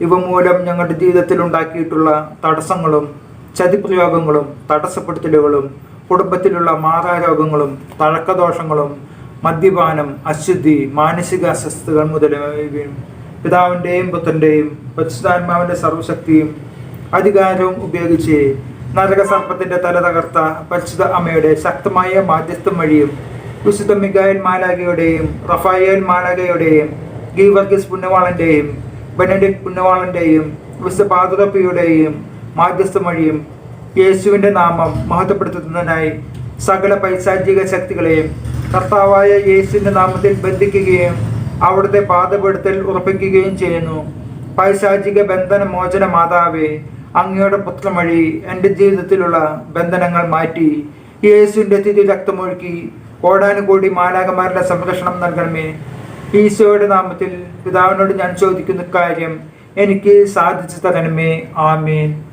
ഇവ മൂലം ഞങ്ങളുടെ ജീവിതത്തിൽ ഉണ്ടാക്കിയിട്ടുള്ള തടസ്സങ്ങളും ചതിപ്രയോഗങ്ങളും തടസ്സപ്പെടുത്തലുകളും കുടുംബത്തിലുള്ള മാതാരോഗങ്ങളും തഴക്കദോഷങ്ങളും മദ്യപാനം അശുദ്ധി മാനസിക അസ്വസ്ഥതകൾ മുതലായവയും പിതാവിന്റെയും പുത്രന്റെയും പരിശുദ്ധാത്മാവിന്റെ സർവശക്തിയും അധികാരവും ഉപയോഗിച്ച് നരകസർപ്പത്തിന്റെ തല തകർത്ത പരിശുദ്ധ അമ്മയുടെ ശക്തമായ മാധ്യസ്ഥം വഴിയും വിശുദ്ധ മിഗായൽ മാലാഗയുടെയും റഫായേൽ മാലാഗയുടെയും ഗീവർഗീസ് പുണ്യവാളന്റെയും ബെനഡിക് പുന്നവാളന്റെയും വിശുദ്ധ പാതുറപ്പിയുടെയും മാധ്യസ്ഥം വഴിയും യേശുവിന്റെ നാമം മഹത്വപ്പെടുത്തുന്നതിനായി സകല പൈശാചിക ശക്തികളെയും കർത്താവായ യേശുവിന്റെ നാമത്തിൽ ബന്ധിക്കുകയും അവിടുത്തെ പാതപ്പെടുത്തൽ ഉറപ്പിക്കുകയും ചെയ്യുന്നു. പൈശാചിക ബന്ധന മോചന മാതാവേ അങ്ങയുടെ പുത്രം വഴി എന്റെ ജീവിതത്തിലുള്ള ബന്ധനങ്ങൾ മാറ്റി യേശുവിന്റെ തിരി രക്തമൊഴുക്കി കോടാനുകൂടി മാലാകമാരുടെ സംരക്ഷണം നൽകണമേ. ഈശോയുടെ നാമത്തിൽ പിതാവിനോട് ഞാൻ ചോദിക്കുന്ന കാര്യം എനിക്ക് സാധിച്ചു തരണമേ. ആമേൻ.